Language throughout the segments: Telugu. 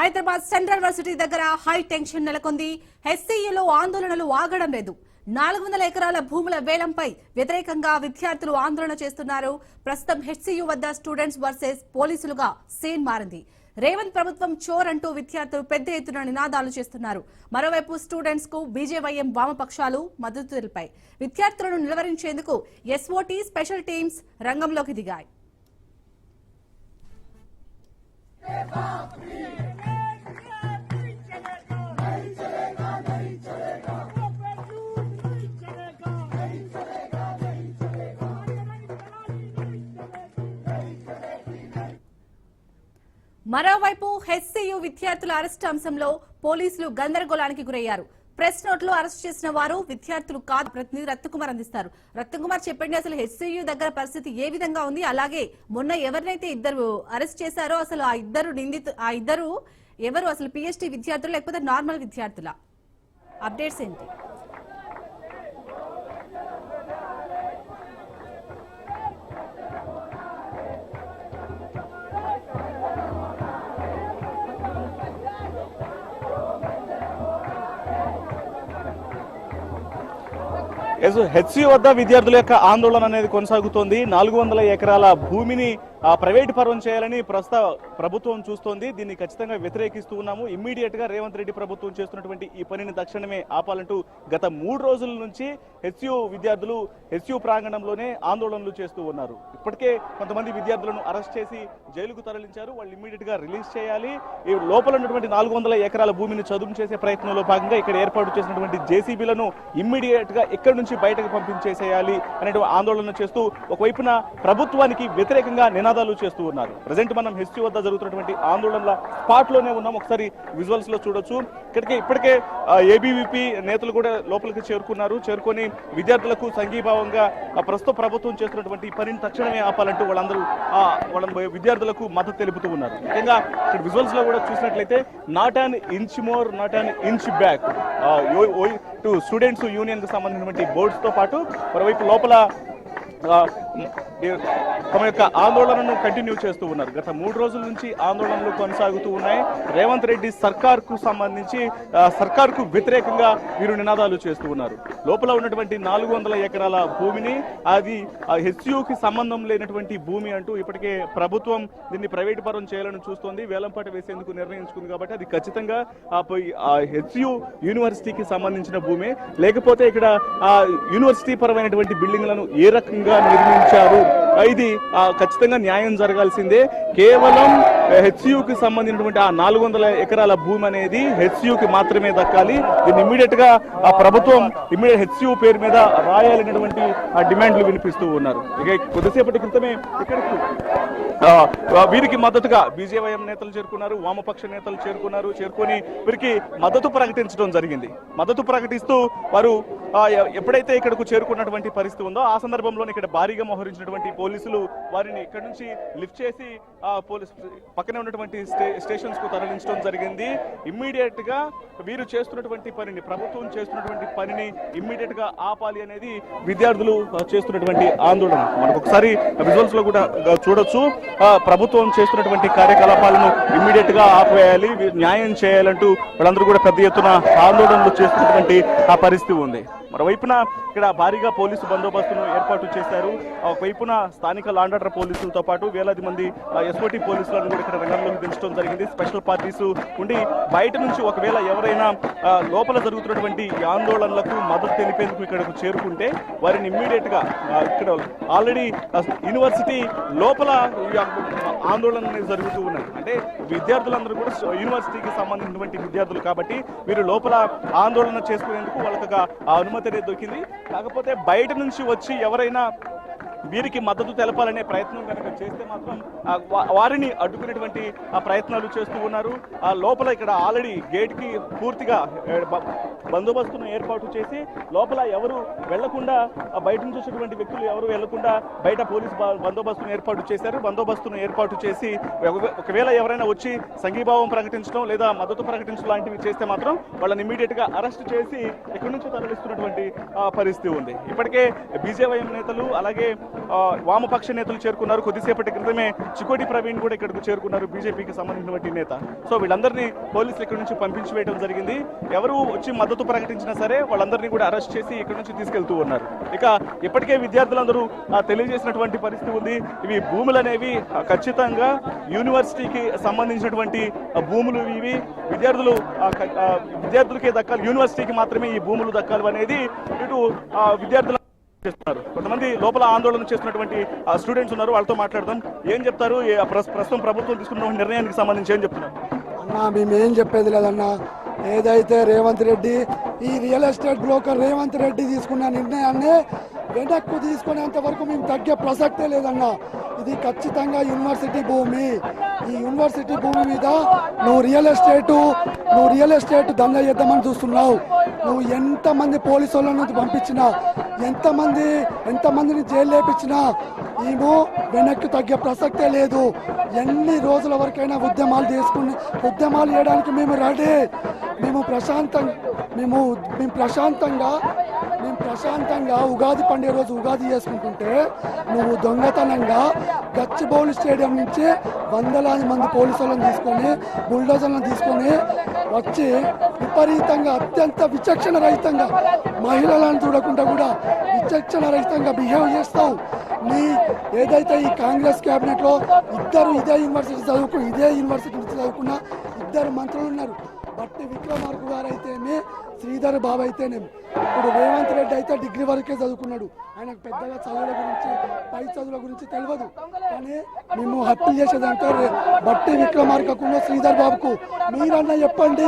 హైదరాబాద్ సెంట్రల్ యూనివర్సిటీ దగ్గర హై టెన్షన్ నెలకొంది. హెచ్సియులో ఆందోళనలు ఆగడం లేదు. నాలుగు వందల ఎకరాల భూముల వేలంపై వ్యతిరేకంగా విద్యార్థులు ఆందోళన చేస్తున్నారు. ప్రస్తుతం హెచ్సియు వద్ద స్టూడెంట్స్ వర్సెస్ పోలీసులుగా సీన్ మారింది. రేవంత్ ప్రభుత్వం చోర్ అంటూ విద్యార్థులు పెద్ద ఎత్తున నినాదాలు చేస్తున్నారు. మరోవైపు స్టూడెంట్స్కు బీజేవైఎం వామపక్షాలు మద్దతు తెలిపాయి. విద్యార్థులను నిలువరించేందుకు ఎస్ఓటీ స్పెషల్ టీమ్స్ రంగంలోకి దిగాయి. మరోవైపు హెచ్సీయు విద్యార్థుల అరెస్టు అంశంలో పోలీసులు గందరగోళానికి గురయ్యారు. ప్రెస్ నోట్లో అరెస్ట్ చేసిన వారు విద్యార్థులు కాదు ప్రతినిధి రత్నకుమార్ అందిస్తారు. రత్నకుమార్ చెప్పండి అసలు హెచ్సియు దగ్గర పరిస్థితి ఏ విధంగా ఉంది? అలాగే మొన్న ఎవరినైతే ఇద్దరు అరెస్ట్ చేశారో అసలు ఆ ఇద్దరు నిందితు ఆ ఇద్దరు ఎవరు? అసలు పిహెచ్డి విద్యార్థులు లేకపోతే నార్మల్ విద్యార్థుల? అప్డేట్స్ ఏంటి? హెచ్సి వద్ద విద్యార్థుల యొక్క ఆందోళన అనేది కొనసాగుతోంది. నాలుగు వందల ఎకరాల భూమిని ప్రైవేటు పరం చేయాలని ప్రస్తుత ప్రభుత్వం చూస్తోంది. దీన్ని ఖచ్చితంగా వ్యతిరేకిస్తూ ఉన్నాము. ఇమ్మీడియట్గా రేవంత్ రెడ్డి ప్రభుత్వం చేస్తున్నటువంటి ఈ పనిని తక్షణమే ఆపాలంటూ గత మూడు రోజుల నుంచి హెచ్యు విద్యార్థులు హెచ్యు ప్రాంగణంలోనే ఆందోళనలు చేస్తూ ఉన్నారు. ఇప్పటికే కొంతమంది విద్యార్థులను అరెస్ట్ చేసి జైలుకు తరలించారు. వాళ్ళు ఇమ్మీడియట్గా రిలీజ్ చేయాలి. ఈ లోపల ఉన్నటువంటి నాలుగు వందల ఎకరాల భూమిని చదువు చేసే ప్రయత్నంలో భాగంగా ఇక్కడ ఏర్పాటు చేసినటువంటి జేసీబీలను ఇమ్మీడియట్గా ఇక్కడి నుంచి బయటకు పంపించేసేయాలి అనేటువంటి ఆందోళన చేస్తూ ఒకవైపున ప్రభుత్వానికి వ్యతిరేకంగా నినాదాలు చేస్తూ ఉన్నారు. ప్రజెంట్ మనం హిస్టరీ వద్ద జరుగుతున్నటువంటి ఆందోళనల స్పాట్లోనే ఉన్నాం. ఒకసారి విజువల్స్లో చూడొచ్చు. ఇక్కడికి ఇప్పటికే ఏబీవీపీ నేతలు కూడా లోపలికి చేరుకున్నారు. చేరుకొని విద్యార్థులకు సంఘీభావంగా ప్రస్తుత ప్రభుత్వం చేస్తున్నటువంటి పనిని తక్షణమే ఆపాలంటూ వాళ్ళందరూ వాళ్ళ విద్యార్థులకు మద్దతు తెలుపుతూ ఉన్నారు. ముఖ్యంగా ఇక్కడ విజువల్స్లో కూడా చూసినట్లయితే not an inch more not an inch back to students యూనియన్కు సంబంధించినటువంటి బోర్డ్స్తో పాటు మరోవైపు లోపల తమ యొక్క ఆందోళనను కంటిన్యూ చేస్తూ ఉన్నారు. గత మూడు రోజుల నుంచి ఆందోళనలు కొనసాగుతూ ఉన్నాయి. రేవంత్ రెడ్డి సర్కార్కు సంబంధించి సర్కార్కు వ్యతిరేకంగా వీరు నినాదాలు చేస్తూ ఉన్నారు. లోపల ఉన్నటువంటి నాలుగు వందల ఎకరాల భూమిని అది హెచ్యుకి సంబంధం లేనటువంటి భూమి అంటూ ఇప్పటికే ప్రభుత్వం దీన్ని ప్రైవేటు పరం చేయాలని చూస్తోంది. వేలంపాట వేసేందుకు నిర్ణయించుకుంది కాబట్టి అది ఖచ్చితంగా ఆ పోయి- ఆ హెచ్యు యూనివర్సిటీకి సంబంధించిన భూమి. లేకపోతే ఇక్కడ ఆ యూనివర్సిటీ పరమైనటువంటి బిల్డింగ్లను ఏ రకంగా నిర్మించారు. ఇది ఖచ్చితంగా న్యాయం జరగాల్సిందే. కేవలం హెచ్యుకి సంబంధించినటువంటి ఆ నాలుగు వందల ఎకరాల భూమి అనేది హెచ్యుకి మాత్రమే దక్కాలి. దీన్ని ఇమీడియట్గా ఆ ప్రభుత్వం ఇమీడియట్ హెచ్యు పేరు మీద రాయాలనేటువంటి ఆ డిమాండ్లు వినిపిస్తూ ఉన్నారు. ఇక కొద్దిసేపటి క్రితమే ఇక్కడికి వీరికి మద్దతుగా బీజేవైఎం నేతలు చేరుకున్నారు వామపక్ష నేతలు చేరుకున్నారు చేరుకొని వీరికి మద్దతు ప్రకటించడం జరిగింది. మద్దతు ప్రకటిస్తూ వారు ఎప్పుడైతే ఇక్కడకు చేరుకున్నటువంటి పరిస్థితి ఉందో ఆ సందర్భంలోనే ఇక్కడ భారీగా మోహరించినటువంటి పోలీసులు వారిని ఇక్కడ నుంచి లిఫ్ట్ చేసి పోలీస్ పక్కనే ఉన్నటువంటి స్టే స్టేషన్స్కు తరలించడం జరిగింది. ఇమ్మీడియట్గా వీరు చేస్తున్నటువంటి పనిని ప్రభుత్వం చేస్తున్నటువంటి పనిని ఇమ్మీడియట్గా ఆపాలి అనేది విద్యార్థులు చేస్తున్నటువంటి ఆందోళన. మనకు ఒకసారి విజువల్స్లో కూడా చూడొచ్చు ప్రభుత్వం చేస్తున్నటువంటి కార్యకలాపాలను ఇమ్మీడియట్గా ఆపివేయాలి వీ- న్యాయం చేయాలంటూ వాళ్ళందరూ కూడా పెద్ద ఎత్తున ఆందోళనలు చేస్తున్నటువంటి ఆ పరిస్థితి ఉంది. మరోవైపున ఇక్కడ భారీగా పోలీసు బందోబస్తును ఏర్పాటు చేశారు. ఒకవైపున స్థానిక లాండ్ ఆర్డర్ పోలీసులతో పాటు వేలాది మంది ఎస్ఓటీ పోలీసులను కూడా ఇక్కడ రంగంలోకి దించడం జరిగింది. స్పెషల్ పార్టీస్ ఉండి బయట నుంచి ఒకవేళ ఎవరైనా లోపల జరుగుతున్నటువంటి ఆందోళనలకు మద్దతు తెలిపేందుకు ఇక్కడకు చేరుకుంటే వారిని ఇమ్మీడియట్గా ఇక్కడ ఆల్రెడీ యూనివర్సిటీ లోపల ఆందోళన అనేది జరుగుతూ ఉన్నాయి అంటే విద్యార్థులందరూ కూడా యూనివర్సిటీకి సంబంధించినటువంటి విద్యార్థులు కాబట్టి వీరు లోపల ఆందోళన చేసుకునేందుకు వాళ్ళకి అనుమతి అనుమతి అనేది దొరికింది. కాకపోతే బయట నుంచి వచ్చి ఎవరైనా వీరికి మద్దతు తెలపాలనే ప్రయత్నం కనుక చేస్తే మాత్రం వారిని అడ్డుకునేటువంటి ఆ ప్రయత్నాలు చేస్తూ ఉన్నారు. ఆ లోపల ఇక్కడ ఆల్రెడీ గేట్కి పూర్తిగా బందోబస్తును ఏర్పాటు చేసి లోపల ఎవరు వెళ్ళకుండా బయట నుంచి వచ్చేటువంటి వ్యక్తులు ఎవరు వెళ్ళకుండా బయట పోలీస్ బందోబస్తును ఏర్పాటు చేశారు. బందోబస్తును ఏర్పాటు చేసి ఒకవేళ ఎవరైనా వచ్చి సంఘీభావం ప్రకటించడం లేదా మద్దతు ప్రకటించడం లాంటివి చేస్తే మాత్రం వాళ్ళని ఇమీడియట్గా అరెస్ట్ చేసి ఇక్కడి నుంచి తరలిస్తున్నటువంటి పరిస్థితి ఉంది. ఇప్పటికే బీజేవైఎం నేతలు అలాగే వామపక్ష నేతలు చేరుకున్నారు. కొద్దిసేపటి క్రితమే చికోటి ప్రవీణ్ కూడా ఇక్కడికి చేరుకున్నారు. బీజేపీకి సంబంధించినటువంటి నేత. సో వీళ్ళందరినీ పోలీసులు ఇక్కడ నుంచి పంపించి వేయడం జరిగింది. ఎవరు వచ్చి మద్దతు ప్రకటించినా సరే వాళ్ళందరినీ కూడా అరెస్ట్ చేసి ఇక్కడ నుంచి తీసుకెళ్తూ ఉన్నారు. ఇక ఇప్పటికే విద్యార్థులందరూ తెలియజేసినటువంటి పరిస్థితి ఉంది. ఇవి భూములు అనేవి ఖచ్చితంగా యూనివర్సిటీకి సంబంధించినటువంటి భూములు ఇవి. విద్యార్థులు విద్యార్థులకే దక్కాలి. యూనివర్సిటీకి మాత్రమే ఈ భూములు దక్కాలి అనేది ఇటు ఆ, విద్యార్థుల చేస్తున్నారు. కొంతమంది లోపల ఆందోళన చేస్తున్నటువంటి స్టూడెంట్స్ ఉన్నారు వాళ్ళతో మాట్లాడదాం. ఏం చెప్తారు? ప్రస్తుతం ప్రభుత్వం తీసుకున్న నిర్ణయానికి సంబంధించి ఏం చెప్తున్నారు? అన్నా మేమేం చెప్పేది లేదన్నా. ఏదైతే రేవంత్ రెడ్డి ఈ real estate broker Revanth Reddy తీసుకున్న నిర్ణయాన్ని వెనక్కు తీసుకునేంత వరకు మేము తగ్గే ప్రసక్తే లేదన్నా. ఇది ఖచ్చితంగా యూనివర్సిటీ భూమి. ఈ యూనివర్సిటీ భూమి మీద నువ్వు రియల్ ఎస్టేట్ నువ్వు రియల్ ఎస్టేట్ దందా చేద్దామని చూస్తున్నావు. నువ్వు ఎంతమంది పోలీసు వాళ్ళని పంపించినా ఎంతమంది ఎంతమందిని జైలు లేపించినా మేము వెనక్కి తగ్గే ప్రసక్తే లేదు. ఎన్ని రోజుల వరకైనా ఉద్యమాలు తీసుకుని ఉద్యమాలు చేయడానికి మేము రెడీ. మేము ప్రశాంతం మేము మేము ప్రశాంతంగా ప్రశాంతంగా ఉగాది పండుగ రోజు ఉగాది చేసుకుంటుంటే నువ్వు దొంగతనంగా గచ్చిబౌలి స్టేడియం నుంచి వందలాది మంది పోలీసులను తీసుకొని బుల్డోజర్లను తీసుకొని వచ్చి విపరీతంగా అత్యంత విచక్షణ రహితంగా మహిళలను చూడకుండా కూడా విచక్షణ రహితంగా బిహేవ్ చేస్తావు. నీ ఏదైతే ఈ కాంగ్రెస్ క్యాబినెట్లో ఇద్దరు ఇదే యూనివర్సిటీ చదువుకు ఇదే యూనివర్సిటీ నుంచి చదువుకున్న ఇద్దరు మంత్రులు ఉన్నారు. బట్టి విక్రమార్కు గారు అయితేనే శ్రీధర్ బాబు అయితేనేం. ఇప్పుడు రేవంత్ రెడ్డి అయితే డిగ్రీ వరకే చదువుకున్నాడు. ఆయనకు పెద్దగా చదువుల గురించి పై చదువుల గురించి తెలియదు. కానీ మేము హత్య చేసేదంటే రే- బట్టి విక్రమార్కకుండా శ్రీధర్ బాబుకు మీరన్నా చెప్పండి.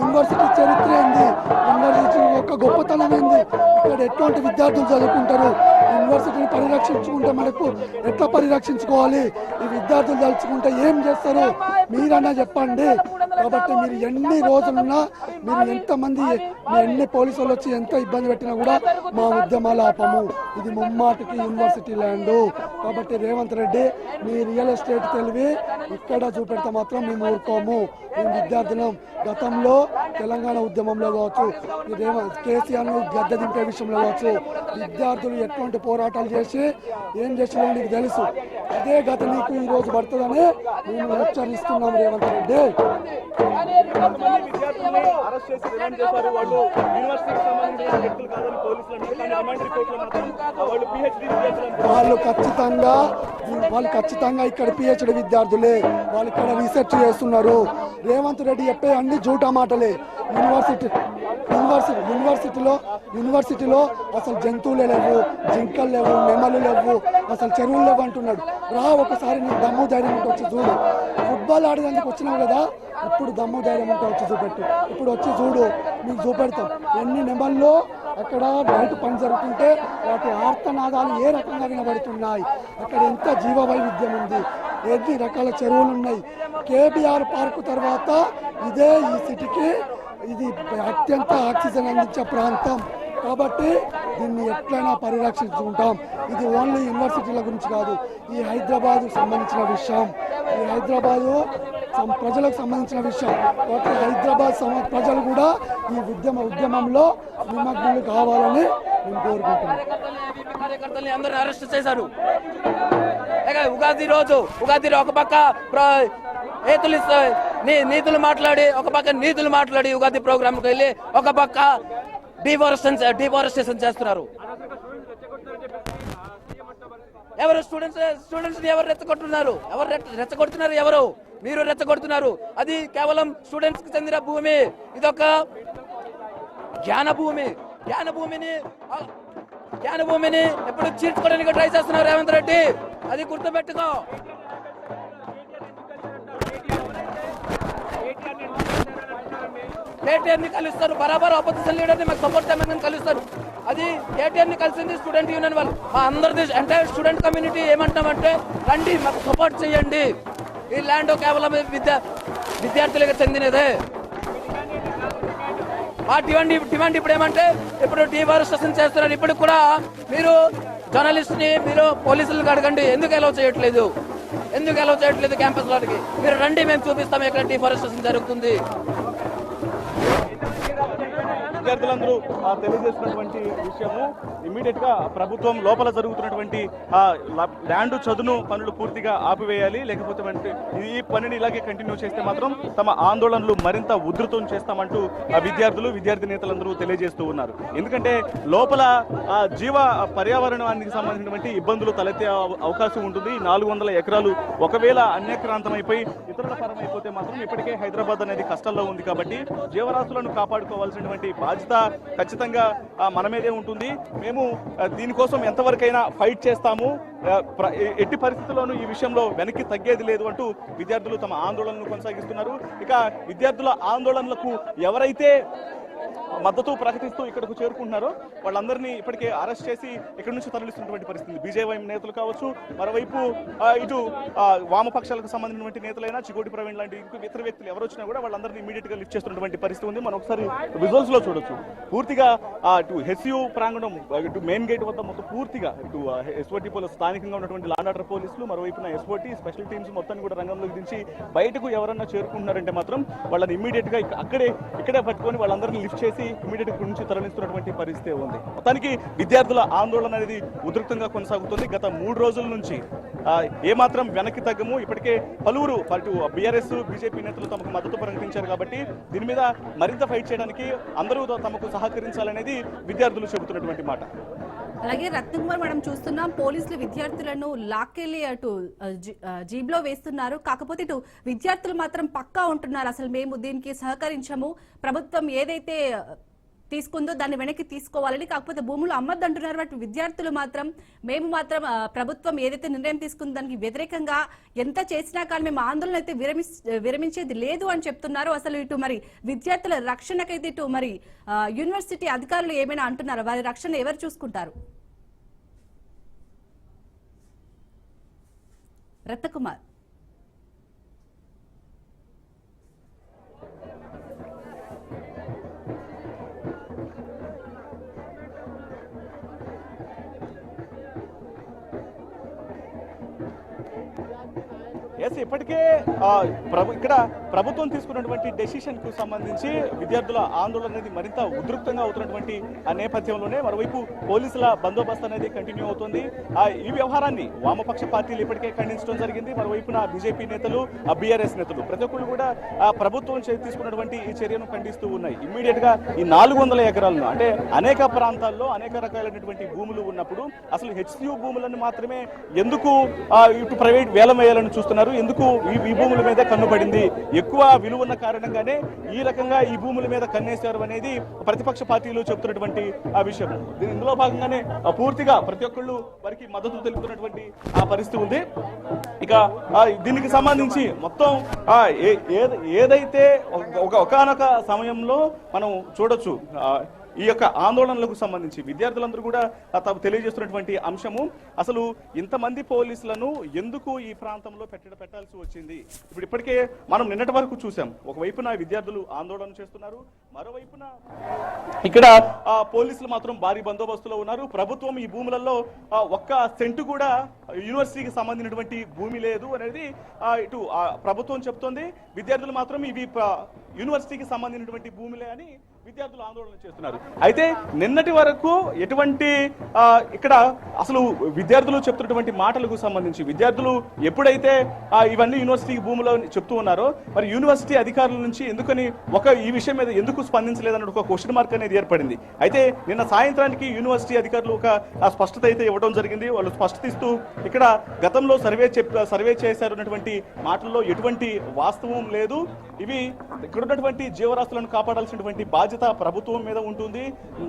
యూనివర్సిటీ చరిత్ర ఏంది? యూనివర్సిటీ యొక్క గొప్పతనం ఏంది? ఇక్కడ ఎటువంటి విద్యార్థులు చదువుకుంటారు? యూనివర్సిటీని పరిరక్షించుకుంటే మనకు ఎట్లా పరిరక్షించుకోవాలి? ఈ విద్యార్థులు తలుచుకుంటే ఏం చేస్తారు? మీరన్నా చెప్పండి. కాబట్టి మీరు ఎన్ని రోజులున్నా మీరు ఎంతమంది మీ ఎన్ని పోలీసులు వచ్చి ఎంత ఇబ్బంది పెట్టినా కూడా మా ఉద్యమాలు ఆపము. ఇది ముమ్మాటికి యూనివర్సిటీ ల్యాండ్. కాబట్టి రేవంత్ రెడ్డి మీ రియల్ ఎస్టేట్ తెలివి ఇక్కడ చూపెడితే మాత్రం మేము ఊరుకోము. మేము విద్యార్థులం గతంలో తెలంగాణ ఉద్యమంలో కావచ్చు ఈ రేవంత్ కేసీఆర్ గద్దె దింపే విషయంలో కావచ్చు విద్యార్థులు ఎటువంటి పోరాటాలు చేసి ఏం చేసినా నీకు తెలుసు. అదే గత నీకు ఈ రోజు పడుతుందని మేము హెచ్చరిస్తున్నాం రేవంత్ రెడ్డి. వాళ్ళు యూనివర్సిటీకి సంబంధించిన వ్యక్తులు కాదని పోలీసులు అంటారు కానీ రిమాండ్ రిపోర్ట్లో మాత్రం వాళ్ళు పిహెచ్డి విద్యార్థులు వాళ్ళు ఖచ్చితంగా వాళ్ళు ఖచ్చితంగా ఇక్కడ పిహెచ్డి విద్యార్థులే. వాళ్ళు ఇక్కడ రీసెర్చ్ చేస్తున్నారు. రేవంత్ రెడ్డి చెప్పే అన్ని జూటా మాటలే. యూనివర్సిటీ యూనివర్సిటీ యూనివర్సిటీలో యూనివర్సిటీలో అసలు జంతువులే లేవు జింకలు లేవు నెమలు లేవు అసలు చెరువులు లేవు అంటున్నాడు. రా ఒకసారి నీ దమ్ము ధైర్యం వచ్చి చూడు. ఫుట్బాల్ ఆడేదానికి వచ్చినావు కదా? ఇప్పుడు దమ్ము ధైర్యం ఉంటే వచ్చి చూపెట్టు. ఇప్పుడు వచ్చి చూడు మీకు చూపెడతాం. ఎన్ని నెమల్లో అక్కడ బయట పని జరుగుతుంటే వాటి ఆర్తనాదాలు ఏ రకంగా వినబడుతున్నాయి? అక్కడ ఎంత జీవవైవిధ్యం ఉంది? ఎన్ని రకాల చెరువులు ఉన్నాయి? కేబిఆర్ పార్కు తర్వాత ఇదే ఈ సిటీకి ఇది అత్యంత ఆక్సిజన్ అందించే ప్రాంతం. కాబట్టి దీన్ని ఎట్లయినా పరిరక్షించుకుంటాం. ఇది ఓన్లీ యూనివర్సిటీల గురించి కాదు ఈ హైదరాబాద్ సంబంధించిన విషయం. ఈ హైదరాబాదు ప్రజలకు సంబంధించిన విషయం. కాబట్టి హైదరాబాద్ ప్రజలు కూడా ఈ ఉద్యమ ఉద్యమంలో నిమగ్నులు కావాలని నేను కోరుకుంటున్నాం అందరూ అరెస్ట్ చేశారు. ఉగాది రోజు ఉగాది ఒక పక్క ప్ర- ఏతులు నీ- నీతులు మాట్లాడి ఒక పక్క నీతులు మాట్లాడి ఉగాది ప్రోగ్రామ్కి వెళ్ళి ఒక పక్క డిఫారెస్టేషన్ డిఫారెస్టేషన్ చేస్తున్నారు. ఎవరు స్టూడెంట్స్ స్టూడెంట్స్ ఎవరు రెచ్చగొట్టున్నారు ఎవరు రెచ్చ- రెచ్చగొడుతున్నారు ఎవరు? మీరు రెచ్చగొడుతున్నారు. అది కేవలం స్టూడెంట్స్కి చెందిన భూమి. ఇదొక జ్ఞాన భూమి జ్ఞాన భూమిని జ్ఞాన భూమిని ఎప్పుడు చీల్చుకోవడానికి ట్రై చేస్తున్నారు రేవంత్ రెడ్డి? అది గుర్తుపెట్టుకో. కేటీఆర్ని కలుస్తారు. బరాబర్ అపోజిషన్ లీడర్ని మాకు సపోర్ట్ చేయమని కలుస్తారు. అది కేటీఆర్ని కలిసింది స్టూడెంట్ యూనియన్ వాళ్ళు. మా అందరిది ఎంటైర్ స్టూడెంట్ కమ్యూనిటీ ఏమంటామంటే రండి మాకు సపోర్ట్ చేయండి. ఈ ల్యాండ్ కేవలం విద్యా విద్యార్థులకు చెందినదే. ఆ డిమాండ్ డిమాండ్ ఇప్పుడు ఏమంటే ఇప్పుడు డిఫారెస్టేషన్ చేస్తున్నారు. ఇప్పుడు కూడా మీరు జర్నలిస్ట్ని మీరు పోలీసులకు అడగండి. ఎందుకు ఎలా చేయట్లేదు? ఎందుకు ఎలా చేయట్లేదు క్యాంపస్ వాళ్ళకి మీరు రండి మేము చూపిస్తాం ఎక్కడ డిఫారెస్టేషన్ జరుగుతుంది. విద్యార్థులందరూ తెలియజేసినటువంటి విషయము. ఇమీడియట్గా ప్రభుత్వం లోపల జరుగుతున్నటువంటి ఆ ల్యాండ్ చదును పనులు పూర్తిగా ఆపివేయాలి. లేకపోతే ఈ పనిని ఇలాగే కంటిన్యూ చేస్తే మాత్రం తమ ఆందోళనలు మరింత ఉధృతం చేస్తామంటూ ఆ విద్యార్థులు విద్యార్థి నేతలందరూ తెలియజేస్తూ ఉన్నారు. ఎందుకంటే లోపల ఆ జీవ పర్యావరణానికి సంబంధించినటువంటి ఇబ్బందులు తలెత్తే అవ- అవకాశం ఉంటుంది. నాలుగు వందల ఎకరాలు ఒకవేళ అన్యక్రాంతమైపోయి ఇతరుల పరమైపోతే మాత్రం ఇప్పటికే హైదరాబాద్ అనేది కష్టాల్లో ఉంది కాబట్టి జీవరాశులను కాపాడుకోవాల్సినటువంటి బాధ్యత ఖచ్చితంగా మన మీదే ఉంటుంది. మేము దీనికోసం ఎంతవరకైనా ఫైట్ చేస్తాము. ప్ర- ఎట్టి పరిస్థితుల్లోనూ ఈ విషయంలో వెనక్కి తగ్గేది లేదు అంటూ విద్యార్థులు తమ ఆందోళనను కొనసాగిస్తున్నారు. ఇక విద్యార్థుల ఆందోళనలకు ఎవరైతే మద్దతు ప్రకటిస్తూ ఇక్కడకు చేరుకుంటున్నారో వాళ్ళందరినీ ఇప్పటికే అరెస్ట్ చేసి ఇక్కడ నుంచి తరలిస్తున్నటువంటి పరిస్థితి బీజేపీ నేతలు కావచ్చు మరోవైపు ఇటు వామపక్షాలకు సంబంధించినటువంటి నేతలైనా చికోటి ప్రవీణ్ లాంటి ఇంకో ఇతర వ్యక్తులు ఎవరు వచ్చినా కూడా వాళ్ళందరినీ ఇమీడియట్గా లిఫ్ట్ చేస్తున్నటువంటి పరిస్థితి ఉంది. మనం ఒకసారి విజువల్స్లో చూడొచ్చు. పూర్తిగా ఇటు హెచ్యు ప్రాంగణం ఇటు మెయిన్ గేట్ వద్ద మొత్తం పూర్తిగా ఇటు ఎస్ఓటీ పోలీసు స్థానికంగా ఉన్నటువంటి లాండ్ ఆర్డర్ పోలీసులు మరోవైపున ఎస్ఓటి స్పెషల్ టీమ్స్ మొత్తాన్ని కూడా రంగంలోకి దించి బయటకు ఎవరన్నా చేరుకుంటున్నారంటే మాత్రం వాళ్ళని ఇమీడియట్గా అక్కడే ఇక్కడే పట్టుకొని వాళ్ళందరినీ లిఫ్ట్ చేసి ఇమీడియట్ నుంచి తరలిస్తున్నటువంటి పరిస్థితి ఉంది. మొత్తానికి విద్యార్థుల ఆందోళన అనేది ఉధృతంగా కొనసాగుతుంది. గత మూడు రోజుల నుంచి ఏమాత్రం వెనక్కి తగ్గము. ఇప్పటికే పలువురు అటు బీఆర్ఎస్ బీజేపీ నేతలు తమకు మద్దతు ప్రకటించారు కాబట్టి దీని మీద మరింత ఫైట్ చేయడానికి అందరూ తమకు సహకరించాలనేది విద్యార్థులు చెబుతున్నటువంటి మాట. అలాగే రత్నకుమార్ మనం చూస్తున్నాం. పోలీసులు విద్యార్థులను లాక్కెళ్ళి అటు జీబ్లో వేస్తున్నారు. కాకపోతే ఇటు విద్యార్థులు మాత్రం పక్కా ఉంటున్నారు. అసలు మేము దీనికి సహకరించము. ప్రభుత్వం ఏదైతే తీసుకుందో దాన్ని వెనక్కి తీసుకోవాలని కాకపోతే భూములు అమ్మద్దు అంటున్నారు బట్ విద్యార్థులు మాత్రం మేము మాత్రం ప్రభుత్వం ఏదైతే నిర్ణయం తీసుకుందో దానికి వ్యతిరేకంగా ఎంత చేసినా కానీ మేము ఆందోళన అయితే విరమి విరమించేది లేదు అని చెప్తున్నారు. అసలు ఇటు మరి విద్యార్థుల రక్షణకైతే ఇటు మరి యూనివర్సిటీ అధికారులు ఏమైనా అంటున్నారు? వారి రక్షణ ఎవరు చూసుకుంటారు? రత్నకుమార్. ఇప్పటికే ప్రభు ఇక్కడ ప్రభుత్వం తీసుకున్నటువంటి డెసిషన్కు సంబంధించి విద్యార్థుల ఆందోళన అనేది మరింత ఉధృతంగా అవుతున్నటువంటి ఆ నేపథ్యంలోనే మరోవైపు పోలీసుల బందోబస్తు అనేది కంటిన్యూ అవుతుంది. ఆ, ఈ వ్యవహారాన్ని వామపక్ష పార్టీలు ఇప్పటికే ఖండించడం జరిగింది. మరోవైపున బీజేపీ నేతలు బీఆర్ఎస్ నేతలు ప్రతి ఒక్కరు కూడా ప్రభుత్వం తీసుకున్నటువంటి ఈ చర్యను ఖండిస్తూ ఉన్నాయి. ఇమ్మీడియట్గా ఈ నాలుగు వందల ఎకరాలను అంటే అనేక ప్రాంతాల్లో అనేక రకాలైనటువంటి భూములు ఉన్నప్పుడు అసలు హెచ్సియు భూములను మాత్రమే ఎందుకు ఇటు ప్రైవేట్ వేలం వేయాలని చూస్తున్నారు? ఎందుకు ఈ ఈ భూముల మీద కన్నుపడింది ఎక్కువ విలువ ఉన్న కారణంగానే ఈ రకంగా ఈ భూముల మీద కన్నేశారు అనేది ప్రతిపక్ష పార్టీలు చెబుతున్నటువంటి ఆ విషయం. దీని ఇందులో భాగంగానే పూర్తిగా ప్రతి ఒక్కళ్ళు వారికి మద్దతు తెలుపుతున్నటువంటి ఆ పరిస్థితి ఉంది. ఇక ఆ, దీనికి సంబంధించి మొత్తం ఆ, ఏ- ఏదైతే ఒక ఒకనొక సమయంలో మనం చూడొచ్చు ఈ యొక్క ఆందోళనలకు సంబంధించి విద్యార్థులందరూ కూడా తాము తెలియజేస్తున్నటువంటి అంశము. అసలు ఇంతమంది పోలీసులను ఎందుకు ఈ ప్రాంతంలో పెట్ట పెట్టాల్సి వచ్చింది? ఇప్పుడు ఇప్పటికే మనం నిన్నటి వరకు చూసాం. ఒకవైపున విద్యార్థులు ఆందోళన చేస్తున్నారు మరోవైపున ఇక్కడ ఆ, పోలీసులు మాత్రం భారీ బందోబస్తులో ఉన్నారు. ప్రభుత్వం ఈ భూములలో ఒక్క సెంటు కూడా యూనివర్సిటీకి సంబంధించినటువంటి భూమి లేదు అనేది ఇటు ప్రభుత్వం చెప్తోంది. విద్యార్థులు మాత్రం ఇవి యూనివర్సిటీకి సంబంధించినటువంటి భూమిలే అని విద్యార్థులు ఆందోళన చేస్తున్నారు. అయితే నిన్నటి వరకు ఎటువంటి ఇక్కడ అసలు విద్యార్థులు చెప్తున్నటువంటి మాటలకు సంబంధించి విద్యార్థులు ఎప్పుడైతే ఇవన్నీ యూనివర్సిటీ భూములో చెప్తూ ఉన్నారో మరి యూనివర్సిటీ అధికారుల నుంచి ఎందుకని ఒక ఈ విషయం మీద ఎందుకు స్పందించలేదన్న ఒక క్వశ్చన్ మార్క్ అనేది ఏర్పడింది. అయితే నిన్న సాయంత్రానికి యూనివర్సిటీ అధికారులు ఒక స్పష్టత అయితే ఇవ్వడం జరిగింది. వాళ్ళు స్పష్టత ఇస్తూ ఇక్కడ గతంలో సర్వే చెప్ సర్వే చేశారు అన్నటువంటి మాటల్లో ఎటువంటి వాస్తవం లేదు. ఇవి ఇక్కడ ఉన్నటువంటి జీవరాశులను కాపాడాల్సినటువంటి బాధ్యత ప్రభుత్వం మీద ఉంటుంది.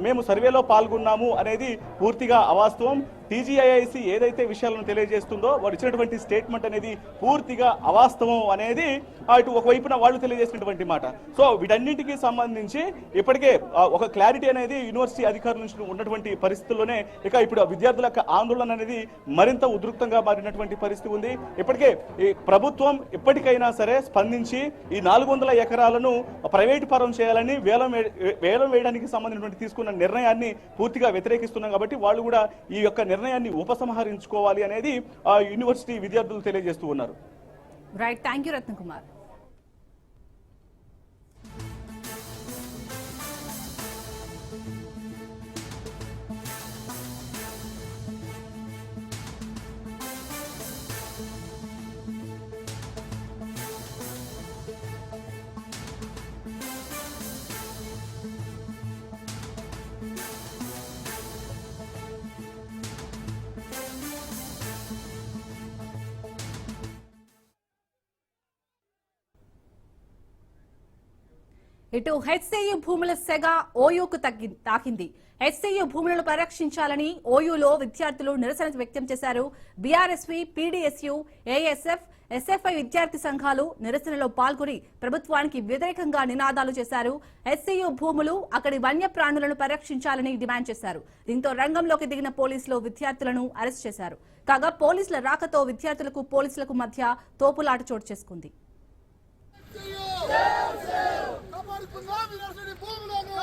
మేము సర్వేలో పాల్గొన్నాము అనేది పూర్తిగా అవాస్తవం. టీజీఐఐసి ఏదైతే విషయాలను తెలియజేస్తుందో వారు ఇచ్చినటువంటి స్టేట్మెంట్ అనేది పూర్తిగా అవాస్తవం అనేది అటు ఒకవైపున వాళ్ళు తెలియజేసినటువంటి మాట. సో వీటన్నింటికి సంబంధించి ఇప్పటికే ఒక క్లారిటీ అనేది యూనివర్సిటీ అధికారుల నుంచి ఉన్నటువంటి పరిస్థితుల్లోనే ఇక ఇప్పుడు విద్యార్థుల యొక్క ఆందోళన అనేది మరింత ఉధృక్తంగా మారినటువంటి పరిస్థితి ఉంది. ఇప్పటికే ఈ ప్రభుత్వం ఇప్పటికైనా సరే స్పందించి ఈ నాలుగు వందల ఎకరాలను ప్రైవేటు పరం చేయాలని వేలం వే- వేలం వేయడానికి సంబంధించినటువంటి తీసుకున్న నిర్ణయాన్ని పూర్తిగా వ్యతిరేకిస్తున్నాం కాబట్టి వాళ్ళు కూడా ఈ యొక్క నిర్ణయం నిర్ణయాన్ని ఉపసంహరించుకోవాలి అనేది ఆ, యూనివర్సిటీ విద్యార్థులు తెలియజేస్తూ ఉన్నారు. రైట్ థ్యాంక్ యూ రత్నకుమార్ ఇటు హెచ్సియు భూముల సెగ ఓయూకు తగ్గి తాకింది. హెచ్సియు భూములను పరిరక్షించాలని ఓయూలో విద్యార్థులు నిరసన వ్యక్తం చేశారు. బీఆర్ఎస్వి పీడీఎస్యు ఏఎస్ఎఫ్ ఎస్ఎఫ్ఐ విద్యార్థి సంఘాలు నిరసనలో పాల్గొని ప్రభుత్వానికి వ్యతిరేకంగా నినాదాలు చేశారు. ఎస్సీయు భూములు అక్కడి వన్యప్రాణులను పరిరక్షించాలని డిమాండ్ చేశారు. దీంతో రంగంలోకి దిగిన పోలీసులు విద్యార్థులను అరెస్ట్ చేశారు. కాగా పోలీసుల రాకతో విద్యార్థులకు పోలీసులకు మధ్య తోపులాట చోటు చేసుకుంది కాపాడుకుందాం యూనివర్సిటీ భూములను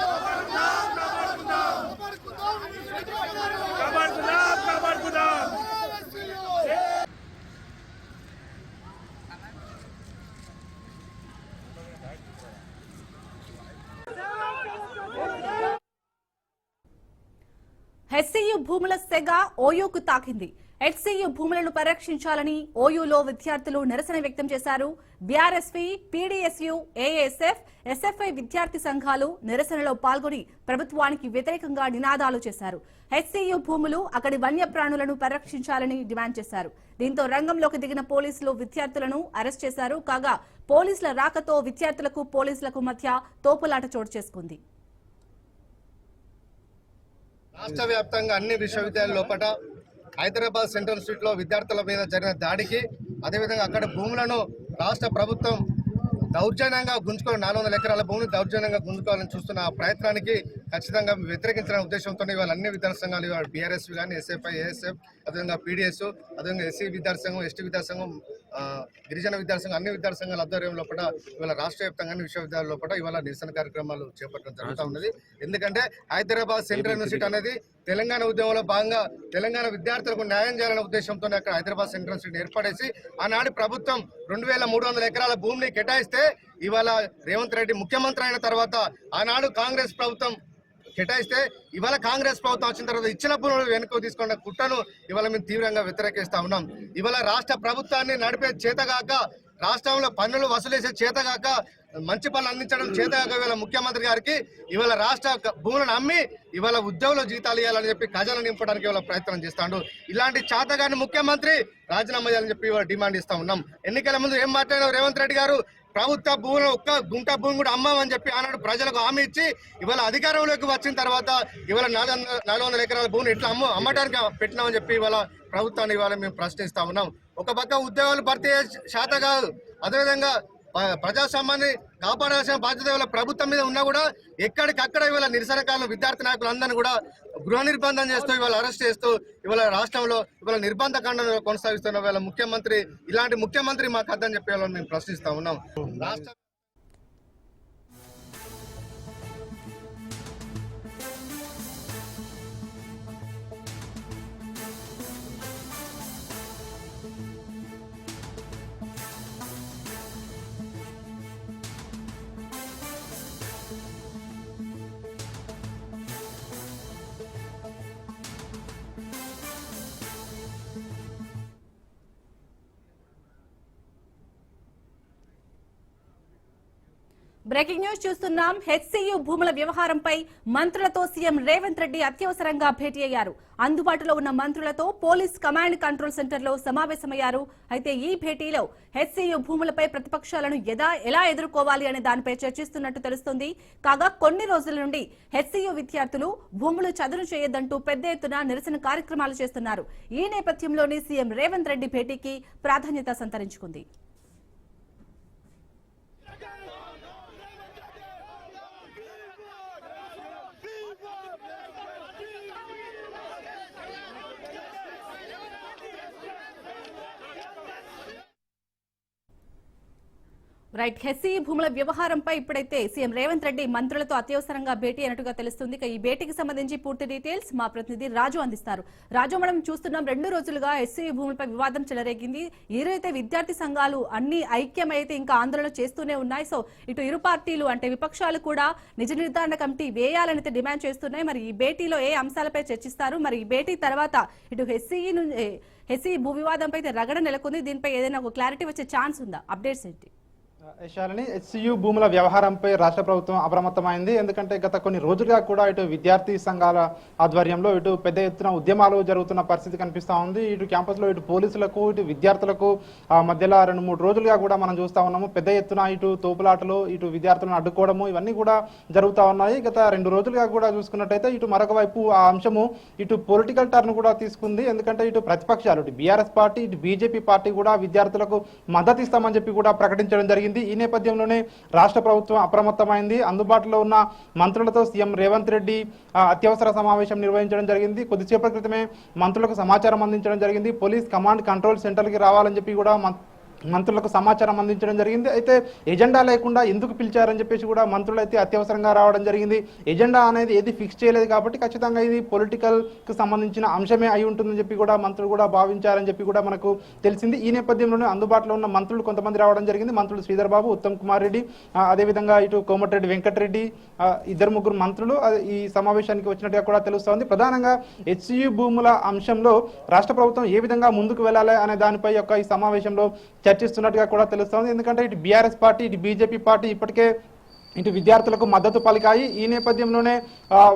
కాపాడుకుందాం యూనివర్సిటీ భూములను కాపాడుకుందాం కాపాడుకుందాం హెచ్సియు భూముల సెగ ఓయూకు తాకింది. హెచ్సియు భూములను పరిరక్షించాలని ఓయూలో విద్యార్థులు నిరసన వ్యక్తం చేశారు. బీఆర్ఎస్వి పీడీఎస్యు ఏఎస్ఎఫ్ ఎస్ఎఫ్ఐ విద్యార్థి సంఘాలు నిరసనలో పాల్గొని ప్రభుత్వానికి వ్యతిరేకంగా నినాదాలు చేశారు. హెచ్సియు భూములు అక్కడి వన్యప్రాణులను పరిరక్షించాలని డిమాండ్ చేశారు. దీంతో రంగంలోకి దిగిన పోలీసులు విద్యార్థులను అరెస్ట్ చేశారు. కాగా పోలీసుల రాకతో విద్యార్థులకు పోలీసులకు మధ్య తోపులాట చోటు చేసుకుంది. రాష్ట్ర వ్యాప్తంగా అన్ని విశ్వవిద్యాలయాల లోపల హైదరాబాద్ సెంట్రల్ స్ట్రీట్లో విద్యార్థుల మీద జరిగిన దాడికి అదేవిధంగా అక్కడ భూములను రాష్ట్ర ప్రభుత్వం దౌర్జన్యంగా గుంజుకోవాలి నాలుగు వందల ఎకరాల భూమిని దౌర్జన్యంగా గుంజుకోవాలని చూస్తున్న ఆ ప్రయత్నానికి ఖచ్చితంగా వ్యతిరేకించిన ఉద్దేశంతో ఇవాళ అన్ని విద్యార్థి సంఘాలు ఇవాళ బీఆర్ఎస్ కానీ S F I A S F అదేవిధంగా పీడిఎస్ అదేవిధంగా ఎస్సీ విద్యార్థి సంఘం ఎస్టీ విద్యార్థి సంఘం గిరిజన విద్యాసంఘం అన్ని విద్యాసంఘాల ఆధ్వర్యంలో కూడా ఇవాళ రాష్ట్ర వ్యాప్తంగా అన్ని విశ్వవిద్యాలయాల లోపల ఇవాళ నిరసన కార్యక్రమాలు చేపట్టడం జరుగుతూ ఉన్నది. ఎందుకంటే హైదరాబాద్ సెంట్రల్ యూనివర్సిటీ అనేది తెలంగాణ ఉద్యమంలో భాగంగా తెలంగాణ విద్యార్థులకు న్యాయం చేయాలనే ఉద్దేశంతో అక్కడ హైదరాబాద్ సెంట్రల్ యూనివర్సిటీ ఏర్పడేసి ఆనాడు ప్రభుత్వం రెండు వేల మూడు వందల ఎకరాల భూమిని కేటాయిస్తే ఇవాళ రేవంత్ రెడ్డి ముఖ్యమంత్రి అయిన తర్వాత ఆనాడు కాంగ్రెస్ ప్రభుత్వం కేటాయిస్తే ఇవాళ కాంగ్రెస్ ప్రభుత్వం వచ్చిన తర్వాత ఇచ్చిన భూములు వెనుక తీసుకున్న కుట్రను ఇవాళ మేము తీవ్రంగా వ్యతిరేకిస్తా ఉన్నాం. ఇవాళ రాష్ట్ర ప్రభుత్వాన్ని నడిపే చేతగాక రాష్ట్రంలో పన్నులు వసూలేసే చేతగాక మంచి పనులు అందించడం చేతగాక ఇవాళ ముఖ్యమంత్రి గారికి ఇవాళ రాష్ట్ర భూములను అమ్మి ఇవాళ ఉద్యోగుల జీతాలు ఇవ్వాలని చెప్పి ఖజానా నింపడానికి ఇవాళ ప్రయత్నం చేస్తాడు. ఇలాంటి చేతగాని ముఖ్యమంత్రి రాజీనామా చేయాలని చెప్పి ఇవాళ డిమాండ్ ఇస్తా ఉన్నాం. ఎన్నికల ముందు ఏం మాట్లాడారు రేవంత్ రెడ్డి గారు? ప్రభుత్వ భూములు ఒక్క గుంట భూమి కూడా అమ్మామని చెప్పి ఆనాడు ప్రజలకు హామీ ఇచ్చి ఇవాళ అధికారంలోకి వచ్చిన తర్వాత ఇవాళ నాలుగు వందల నాలుగు వందల ఎకరాల భూమిని ఇట్లా అమ్మ అమ్మడానికి పెట్టినామని చెప్పి ఇవాళ ప్రభుత్వాన్ని ఇవాళ మేము ప్రశ్నిస్తా ఉన్నాం. ఒక పక్క ఉద్యోగాలు భర్తీ శాత కాదు. అదేవిధంగా ప్రజా ప్రజాస్వామ్యాన్ని కాపాడాల్సిన బాధ్యత ఇవాళ ప్రభుత్వం మీద ఉన్నా కూడా ఎక్కడికక్కడ ఇవాళ నిరసనకారులు విద్యార్థి నాయకులు అందరినీ కూడా గృహ నిర్బంధం చేస్తూ ఇవాళ అరెస్ట్ చేస్తూ ఇవాళ రాష్ట్రంలో ఇవాళ నిర్బంధ ఖండన కొనసాగిస్తున్న ఇవాళ ముఖ్యమంత్రి ఇలాంటి ముఖ్యమంత్రి మాకు అర్థం చెప్పే వాళ్ళని మేము ప్రశ్నిస్తా ఉన్నాం. రాష్ట్ర బ్రేకింగ్ న్యూస్ చూస్తున్నాం. హెచ్సియు భూముల వ్యవహారంపై మంత్రులతో సీఎం రేవంత్ రెడ్డి అత్యవసరంగా భేటీ అయ్యారు. అందుబాటులో ఉన్న మంత్రులతో పోలీస్ కమాండ్ కంట్రోల్ సెంటర్లో సమావేశమయ్యారు. అయితే ఈ భేటీలో హెచ్సియు భూములపై ప్రతిపక్షాలను ఎదా ఎలా ఎదుర్కోవాలి అనే దానిపై చర్చిస్తున్నట్టు తెలుస్తోంది. కాగా కొన్ని రోజుల నుండి హెచ్సియు విద్యార్థులు భూములు చదును చేయొద్దంటూ పెద్ద ఎత్తున నిరసన కార్యక్రమాలు చేస్తున్నారు. ఈ నేపథ్యంలోనే సీఎం రేవంత్ రెడ్డి భేటీకి ప్రాధాన్యత సంతరించుకుంది. రైట్ హెస్సీ భూముల వ్యవహారంపై ఇప్పుడైతే సీఎం రేవంత్ రెడ్డి మంత్రులతో అత్యవసరంగా భేటీ అయినట్టుగా తెలుస్తుంది. ఇక ఈ భేటీకి సంబంధించి పూర్తి డీటెయిల్స్ మా ప్రతినిధి రాజు అందిస్తారు. రాజు మనం చూస్తున్నాం రెండు రోజులుగా ఎస్సీ భూములపై వివాదం చెలరేగింది. ఏదైతే విద్యార్థి సంఘాలు అన్ని ఐక్యమైతే ఇంకా ఆందోళన చేస్తూనే ఉన్నాయి. సో ఇటు ఇరు పార్టీలు అంటే విపక్షాలు కూడా నిజ నిర్ధారణ కమిటీ వేయాలని అయితే డిమాండ్ చేస్తున్నాయి. మరి ఈ భేటీలో ఏ అంశాలపై చర్చిస్తారు? మరి ఈ భేటీ తర్వాత ఇటు హెస్సీ హెస్సీ భూ వివాదంపై అయితే రగడ నెలకొంది. దీనిపై ఏదైనా ఒక క్లారిటీ వచ్చే ఛాన్స్ ఉందా? అప్డేట్స్ ఏంటి? శాలిని హెచ్సియు భూముల వ్యవహారంపై రాష్ట్ర ప్రభుత్వం అప్రమత్తమైంది. ఎందుకంటే గత కొన్ని రోజులుగా కూడా ఇటు విద్యార్థి సంఘాల ఆధ్వర్యంలో ఇటు పెద్ద ఎత్తున ఉద్యమాలు జరుగుతున్న పరిస్థితి కనిపిస్తూ ఉంది. ఇటు క్యాంపస్లో ఇటు పోలీసులకు ఇటు విద్యార్థులకు మధ్యలో రెండు మూడు రోజులుగా కూడా మనం చూస్తా ఉన్నాము. పెద్ద ఎత్తున ఇటు తోపులాటలు ఇటు విద్యార్థులను అడ్డుకోవడము ఇవన్నీ కూడా జరుగుతూ ఉన్నాయి. గత రెండు రోజులుగా కూడా చూసుకున్నట్టయితే ఇటు మరొక వైపు ఆ అంశము ఇటు పొలిటికల్ టర్న్ కూడా తీసుకుంది. ఎందుకంటే ఇటు ప్రతిపక్షాలు ఇటు బీఆర్ఎస్ పార్టీ ఇటు బీజేపీ పార్టీ కూడా విద్యార్థులకు మద్దతు ఇస్తామని చెప్పి కూడా ప్రకటించడం జరిగింది. ఈ నేపథ్యంలోనే రాష్ట్ర ప్రభుత్వం అప్రమత్తమైంది. అందుబాటులో ఉన్న మంత్రులతో సీఎం రేవంత్ రెడ్డి అత్యవసర సమావేశం నిర్వహించడం జరిగింది. కొద్దిసేపటి క్రితమే మంత్రులకు సమాచారం అందించడం జరిగింది. పోలీస్ కమాండ్ కంట్రోల్ సెంటర్కి రావాలని చెప్పి కూడా మం- మంత్రులకు సమాచారం అందించడం జరిగింది. అయితే ఎజెండా లేకుండా ఎందుకు పిలిచారని చెప్పేసి కూడా మంత్రులు అయితే అత్యవసరంగా రావడం జరిగింది. ఎజెండా అనేది ఏది ఫిక్స్ చేయలేదు కాబట్టి ఖచ్చితంగా ఇది పొలిటికల్కి సంబంధించిన అంశమే అయి ఉంటుందని చెప్పి కూడా మంత్రులు కూడా భావించారని చెప్పి కూడా మనకు తెలిసింది. ఈ నేపథ్యంలోనే అందుబాటులో ఉన్న మంత్రులు కొంతమంది రావడం జరిగింది. మంత్రులు శ్రీధర్ బాబు ఉత్తమ్ కుమార్ రెడ్డి అదేవిధంగా ఇటు కోమటిరెడ్డి వెంకటరెడ్డి ఇద్దరు ముగ్గురు మంత్రులు ఈ సమావేశానికి వచ్చినట్టుగా కూడా తెలుస్తోంది. ప్రధానంగా హెచ్సియు భూముల అంశంలో రాష్ట్ర ప్రభుత్వం ఏ విధంగా ముందుకు వెళ్ళాలి అనే దానిపై యొక్క ఈ సమావేశంలో చర్చిస్తున్నట్టుగా కూడా తెలుస్తోంది. ఎందుకంటే ఇటు బీఆర్ఎస్ పార్టీ ఇటు బీజేపీ పార్టీ ఇప్పటికే ఇటు విద్యార్థులకు మద్దతు పలికాయి. ఈ నేపథ్యంలోనే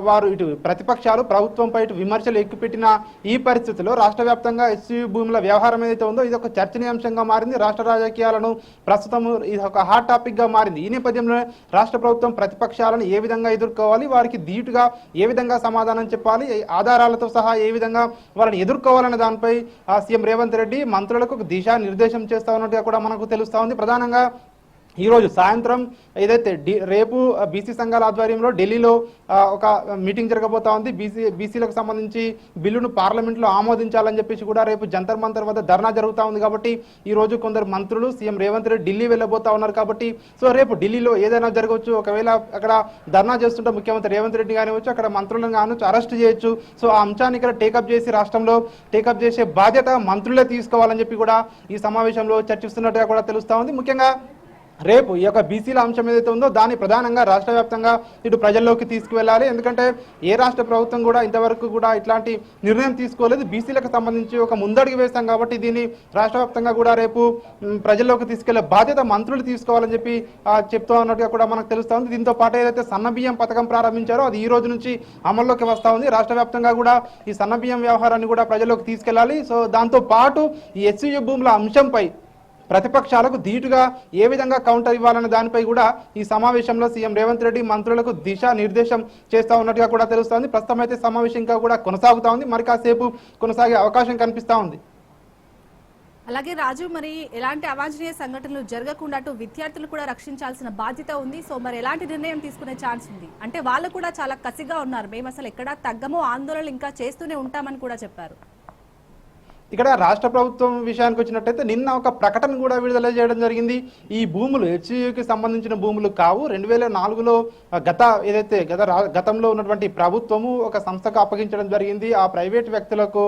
వారు ఇటు ప్రతిపక్షాలు ప్రభుత్వంపై ఇటు విమర్శలు ఎక్కుపెట్టిన ఈ పరిస్థితిలో రాష్ట్ర వ్యాప్తంగా ఎస్యూ భూముల వ్యవహారం ఏదైతే ఉందో ఇది ఒక చర్చనీయాంశంగా మారింది. రాష్ట్ర రాజకీయాలను ప్రస్తుతం ఇది ఒక హాట్ టాపిక్గా మారింది. ఈ నేపథ్యంలోనే రాష్ట్ర ప్రభుత్వం ప్రతిపక్షాలను ఏ విధంగా ఎదుర్కోవాలి వారికి ధీటుగా ఏ విధంగా సమాధానం చెప్పాలి ఆధారాలతో సహా ఏ విధంగా వాళ్ళని ఎదుర్కోవాలనే దానిపై సీఎం రేవంత్ రెడ్డి మంత్రులకు ఒక దిశా నిర్దేశం చేస్తా ఉన్నట్టుగా కూడా మనకు తెలుస్తూ ఉంది. ప్రధానంగా ఈరోజు సాయంత్రం ఏదైతే డి రేపు బీసీ సంఘాల ఆధ్వర్యంలో ఢిల్లీలో ఒక మీటింగ్ జరగబోతా ఉంది. బీసీ బీసీలకు సంబంధించి బిల్లును పార్లమెంట్లో ఆమోదించాలని చెప్పేసి కూడా రేపు జంతర్ మంతర్ వద్ద ధర్నా జరుగుతూ ఉంది కాబట్టి ఈ రోజు కొందరు మంత్రులు సీఎం రేవంత్ రెడ్డి ఢిల్లీ వెళ్ళబోతా ఉన్నారు కాబట్టి సో రేపు ఢిల్లీలో ఏదైనా జరగవచ్చు. ఒకవేళ అక్కడ ధర్నా చేస్తుంటే ముఖ్యమంత్రి రేవంత్ రెడ్డి కానివచ్చు అక్కడ మంత్రులను కానివచ్చు అరెస్ట్ చేయొచ్చు. సో ఆ అంశాన్ని ఇక్కడ టేకప్ చేసి రాష్ట్రంలో టేకప్ చేసే బాధ్యత మంత్రులే తీసుకోవాలని చెప్పి కూడా ఈ సమావేశంలో చర్చిస్తున్నట్టుగా కూడా తెలుస్తూ ఉంది. ముఖ్యంగా రేపు ఈ యొక్క బీసీల అంశం ఏదైతే ఉందో దాన్ని ప్రధానంగా రాష్ట్ర వ్యాప్తంగా ఇటు ప్రజల్లోకి తీసుకువెళ్ళాలి. ఎందుకంటే ఏ రాష్ట్ర ప్రభుత్వం కూడా ఇంతవరకు కూడా ఇట్లాంటి నిర్ణయం తీసుకోలేదు. బీసీలకు సంబంధించి ఒక ముందడుగు వేస్తాం కాబట్టి దీన్ని రాష్ట్ర వ్యాప్తంగా కూడా రేపు ప్రజల్లోకి తీసుకెళ్ళే బాధ్యత మంత్రులు తీసుకోవాలని చెప్పి చెప్తూ చెప్తా ఉన్నట్టుగా కూడా మనకు తెలుస్తూ ఉంది. దీంతో పాటు ఏదైతే సన్న బియ్యం పథకం ప్రారంభించారో అది ఈ రోజు నుంచి అమల్లోకి వస్తూ ఉంది. రాష్ట్ర వ్యాప్తంగా కూడా ఈ సన్న బియ్యం వ్యవహారాన్ని కూడా ప్రజల్లోకి తీసుకెళ్ళాలి సో దాంతో పాటు ఈ ఎస్సీయూ భూముల అంశంపై ప్రతిపక్షాలకు ధీటుగా ఏ విధంగా కౌంటర్ ఇవ్వాలన్న దానిపై కూడా ఈ సమావేశంలో సీఎం రేవంత్ రెడ్డి మంత్రులకు దిశా నిర్దేశం చేస్తూ ఉన్నట్టుగా కూడా తెలుస్తోంది. ప్రస్తుతం అయితే సమావేశం ఇంకా కూడా కొనసాగుతూ ఉంది. మరి కాసేపు కొనసాగే అవకాశం కనిపిస్తూ ఉంది. అలాగే రాజు మరి ఎలాంటి అవాంఛనీయ సంఘటనలు జరగకుండా అటు విద్యార్థులు కూడా రక్షించాల్సిన బాధ్యత ఉంది. సో మరి ఎలాంటి నిర్ణయం తీసుకునే ఛాన్స్ ఉంది? అంటే వాళ్ళు కూడా చాలా కసిగా ఉన్నారు. మేము అసలు ఎక్కడా తగ్గము ఆందోళనలు ఇంకా చేస్తూనే ఉంటామని కూడా చెప్పారు. ఇక్కడ రాష్ట్ర ప్రభుత్వం విషయానికి వచ్చినట్టయితే నిన్న ఒక ప్రకటన కూడా విడుదల చేయడం జరిగింది. ఈ భూములు హెచ్యుకి సంబంధించిన భూములు కావు. రెండు వేల నాలుగులో గత ఏదైతే గత గతంలో ఉన్నటువంటి ప్రభుత్వము ఒక సంస్థకు అప్పగించడం జరిగింది. ఆ ప్రైవేట్ వ్యక్తులకు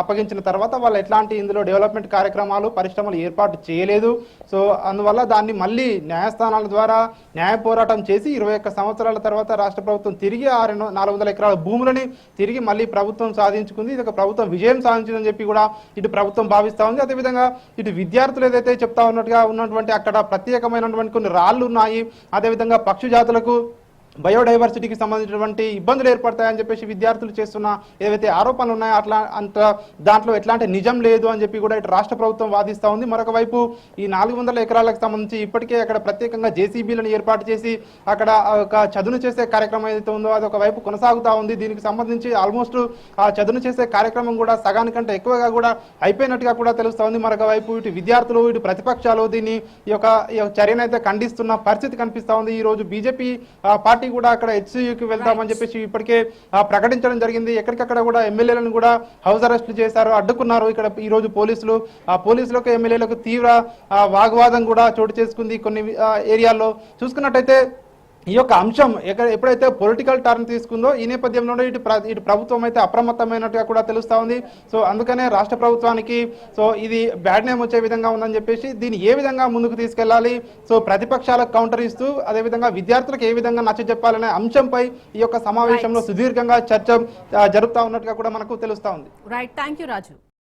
అప్పగించిన తర్వాత వాళ్ళు ఎట్లాంటి ఇందులో డెవలప్మెంట్ కార్యక్రమాలు పరిశ్రమలు ఏర్పాటు చేయలేదు. సో అందువల్ల దాన్ని మళ్ళీ న్యాయస్థానాల ద్వారా న్యాయ పోరాటం చేసి ఇరవై ఒక్క సంవత్సరాల తర్వాత రాష్ట్ర ప్రభుత్వం తిరిగి ఆ రెండు నాలుగు వందల ఎకరాల భూములని తిరిగి మళ్ళీ ప్రభుత్వం సాధించుకుంది. ఇది ఒక ప్రభుత్వం విజయం సాధించిందని చెప్పి కూడా ఇటు ప్రభుత్వం భావిస్తూ ఉంది. అదేవిధంగా ఇటు విద్యార్థులు ఏదైతే చెప్తా ఉన్నట్టుగా ఉన్నటువంటి అక్కడ ప్రత్యేకమైనటువంటి కొన్ని రాళ్ళు ఉన్నాయి. అదేవిధంగా పక్షి జాతులకు బయోడైవర్సిటీకి సంబంధించినటువంటి ఇబ్బందులు ఏర్పడతాయని చెప్పేసి విద్యార్థులు చేస్తున్న ఏవైతే ఆరోపణలు ఉన్నాయో అట్లా అంత దాంట్లో ఎట్లాంటి నిజం లేదు అని చెప్పి కూడా ఇటు రాష్ట్ర ప్రభుత్వం వాదిస్తూ ఉంది. మరొక వైపు ఈ నాలుగు వందల ఎకరాలకు సంబంధించి ఇప్పటికే అక్కడ ప్రత్యేకంగా జేసీబీలను ఏర్పాటు చేసి అక్కడ ఒక చదును చేసే కార్యక్రమం ఏదైతే ఉందో అది ఒక వైపు కొనసాగుతా ఉంది. దీనికి సంబంధించి ఆల్మోస్ట్ ఆ చదును చేసే కార్యక్రమం కూడా సగానికంటే ఎక్కువగా కూడా అయిపోయినట్టుగా కూడా తెలుస్తూ ఉంది. మరొక వైపు ఇటు విద్యార్థులు ఇటు ప్రతిపక్షాలు దీన్ని ఈ యొక్క చర్యనైతే చర్యను అయితే ఖండిస్తున్న పరిస్థితి కనిపిస్తూ ఉంది. ఈ రోజు బీజేపీ పార్టీ కూడా అక్కడ హెచ్సియుకి వెళ్తామని చెప్పేసి ఇప్పటికే ఆ, ప్రకటించడం జరిగింది. ఎక్కడికక్కడ కూడా ఎమ్మెల్యేలను కూడా హౌస్ అరెస్ట్ చేశారు అడ్డుకున్నారు. ఇక్కడ ఈ రోజు పోలీసులు ఆ పోలీసులకు ఎమ్మెల్యేలకు తీవ్ర వాగ్వాదం కూడా చోటు చేసుకుంది కొన్ని ఏరియాల్లో. చూసుకున్నట్టయితే ఈ యొక్క అంశం ఎక్కడ ఎప్పుడైతే పొలిటికల్ టర్న్ తీసుకుందో ఈ నేపథ్యంలోనే ఇటు ప్ర- ఇటు ప్రభుత్వం అయితే అప్రమత్తమైనట్టుగా కూడా తెలుస్తా ఉంది. సో అందుకనే రాష్ట్ర ప్రభుత్వానికి సో ఇది బ్యాడ్ నేమ్ వచ్చే విధంగా ఉందని చెప్పేసి దీన్ని ఏ విధంగా ముందుకు తీసుకెళ్ళాలి సో ప్రతిపక్షాలకు కౌంటర్ ఇస్తూ అదేవిధంగా విద్యార్థులకు ఏ విధంగా నచ్చ చెప్పాలనే అంశంపై ఈ యొక్క సమావేశంలో సుదీర్ఘంగా చర్చ జరుపుతా ఉన్నట్టుగా కూడా మనకు తెలుస్తా ఉంది. Right thank you Raju